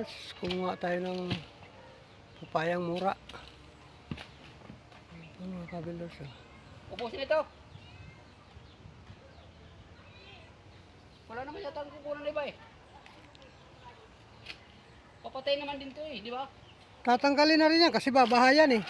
Tapos kumuha tayo ng papayang mura. Ito mga kabilos. Oh. Ubusin ito. Wala naman yata ang kukunan na iba eh. Papatay naman din to eh, di ba? Tatanggalin na rin yan kasi babahayan eh.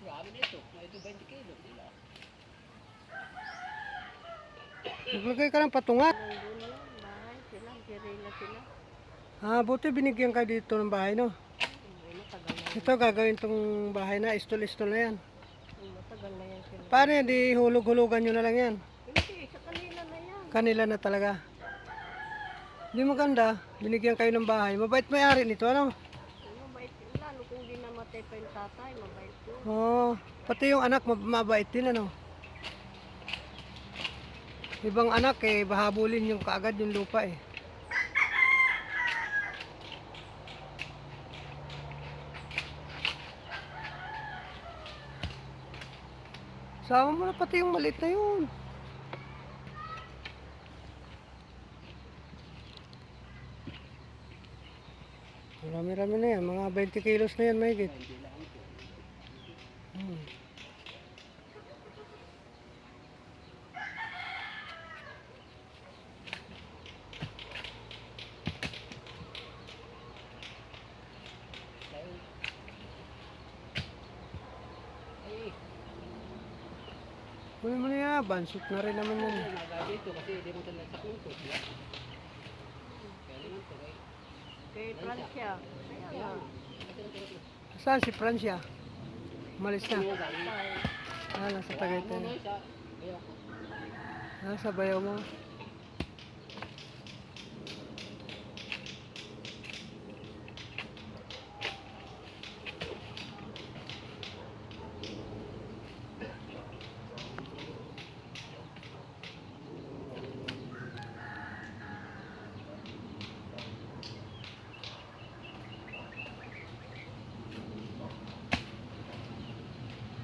Grabe na ito. Na ito 20 kilo, di ba? Naglagay ka ng patungat. Bahay sila, kirila sila. Ah, buti binigyan ka dito ng bahay, no? Ito gagawin tong bahay na, istol-istol na yan. matagal na yan sila. Paano yan? Di hulog-hulugan nyo na lang yan. Hindi, sa kanila na yan. Kanila na talaga. Hindi maganda. Binigyan kayo ng bahay. Mabait may-ari nito, ano? Ay, mabait yun. Lalo namatay pa yung tatay, mabait yun. Oo. Oh, pati yung anak, mab- mabait din, ano? Ibang anak, eh, bahabulin yung kaagad yung lupa, eh. Sama mo na pati yung maliit na yun. Marami-rami na yan. Mga 20 kilos na yan, mahigit. Hmm. Kunin mo na yan. Bansot na rin naman ay, nagabi ito kasi hindi mo talaga sa ba? Kaya naman ito. Kay Francia. Ito. Saan si Francia? Malis na. Ah, nasa Tagaytay ko. Nasa bayaw mo.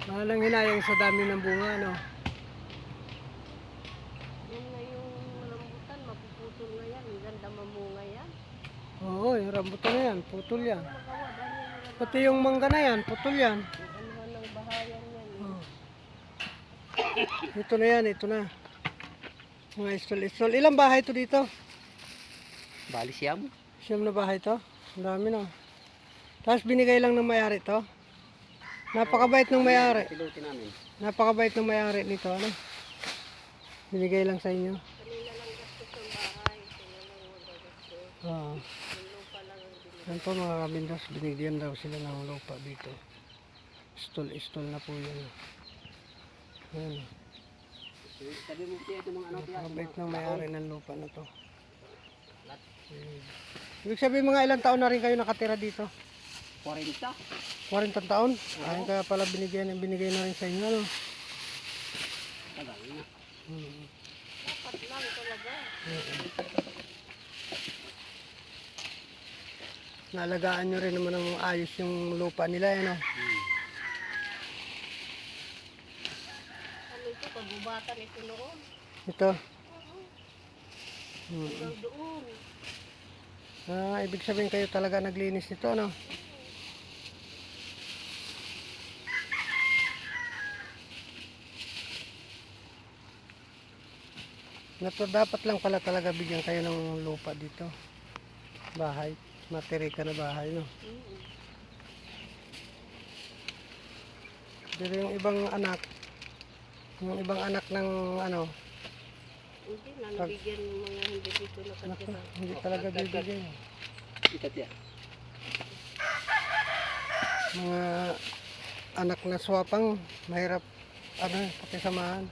Mahalang hinayang sa dami ng bunga, no? Yun nga yung rambutan, mapuputol na yan. Ang ganda mamunga yan. Oo, yung rambutan na yan, putol yan. Yung Pati yung mangga na yan, putol yan. anuhan ng bahayan yan. Oh. Ito na yan, ito na. Mga istol-istol. Ilang bahay to dito? Bali siyam? Siyam na bahay to. Ang dami na. Tapos binigay lang ng mayari to. Napakabait ng mayari. Pilutin namin. Napakabait ng mayari nito. Ano? Binigay lang sa inyo. Kanila lang gastos ang bahay. Sila lang magagastos. Oo. Yung lupa lang ang binili. Yan po mga kabindos, binigyan daw sila ng lupa dito. Istol-istol na po yan. Yan. Sabi mo siya ito mga ano. Napakabait ng mayari ng lupa na to. Ibig sabihin mga ilang taon na rin kayo nakatira dito? 40. 40 taon? Ay kaya pala binigyan, binigay na rin sa inyo. Ano? Tagal na. Hmm. Dapat lang talaga. Naalagaan nyo rin naman ng ayos yung lupa nila. Ano? Ano ito, pagubatan ito noon. Ito. Hmm. Hanggang doon. Ah, ibig sabihin kayo talaga naglinis nito, ano? Nato dapat lang pala talaga bigyan kayo ng lupa dito. Bahay, materika na bahay, no. Mm. Pero yung ibang anak, yung ibang anak ng ano, Hindi na, nabigyan mga hindi dito nakatira. hindi talaga bibigyan. Ikat yan. Mga anak na swapang, mahirap, ano, pakisamahan.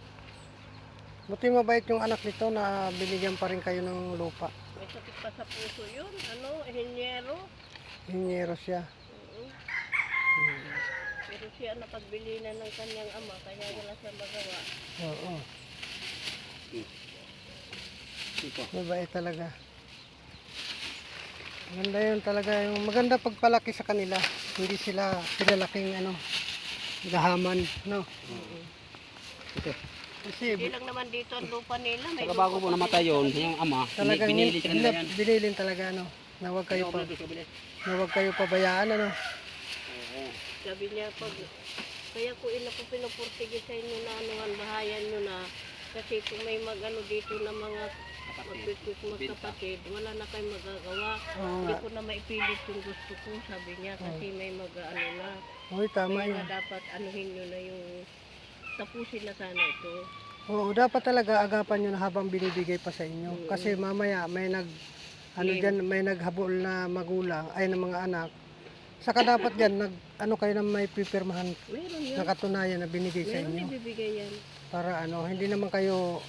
Buti mabait yung anak nito na binigyan pa rin kayo ng lupa. May sakit pa sa puso yun. Ano, ehenyero. Hinyero siya. Oo. Pero siya napagbili na ng kanyang ama, kaya wala siya magawa. Oo. Mabait talaga. Maganda yun talaga. Yung maganda pagpalaki sa kanila. Hindi sila pinalaking ano, gahaman. No? Ito. Kasi Hindi lang naman dito ang lupa nila. May Saka bago po namatay yun, yung ama, talagang binili sa kanila yan. binilin talaga ano. Na huwag kayo pa, na huwag kayo pabayaan ano. Sabi niya, pag, kaya ko ina ko pinupurtige sa inyo na anuhan, bahayan nyo na. Kasi kung may mag-ano dito na mga magpipit magkapatid, wala na kayong magagawa. Oo Hindi nga. ko na maipilit yung gusto ko, sabi niya, kasi may mag-ano na. Uy, tama Kaya yun. nga dapat anuhin nyo na yung tapusin na sana ito. Oo, dapat talaga agapan nyo na habang binibigay pa sa inyo. Mm. Kasi mamaya may nag ano Claim. diyan, may naghabol na magulang ay ng mga anak. Saka dapat diyan nag ano kayo na may pipirmahan Meron yun. na katunayan na binigay sa Meron inyo ibibigay yan. para ano, hindi naman kayo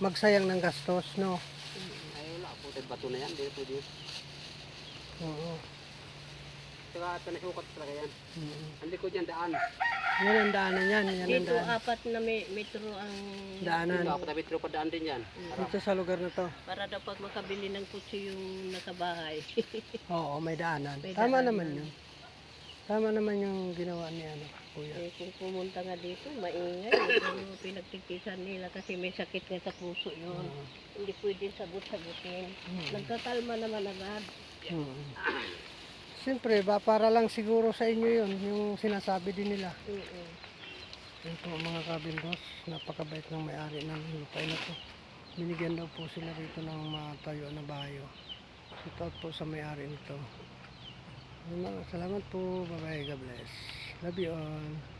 magsayang ng gastos, no. Ay wala po, bato na yan, dito po dito. Oo. Saka ito nasukat talaga yan. Mm. Ang likod yan, daan. Yan ang daanan yan, yan ang Dito daan. apat na metro ang Daanan. Dito, patabi pero pa daan din yan. Dito sa lugar na to. para daw pag makabili ng kutsi yung nasa bahay. Oo, may daanan. May Tama daanan. naman yun. Tama naman yung ginawa ni ano, kuya. eh, kung pumunta nga dito, maingay. Yung pinagtitisan nila kasi may sakit nga sa puso yun. Oo. Hindi pwede sagot-sagutin. Mm. Nagkakalma naman agad. Mm. Siyempre, ba, para lang siguro sa inyo yun, yung sinasabi din nila. Oo. Yun po mga kabindos, napakabait ng may-ari ng lupa na to. Binigyan daw po sila rito ng matayo na bayo. Shout out po sa may-ari nito. Yun Salamat po. Bye-bye. God bless. Love you all.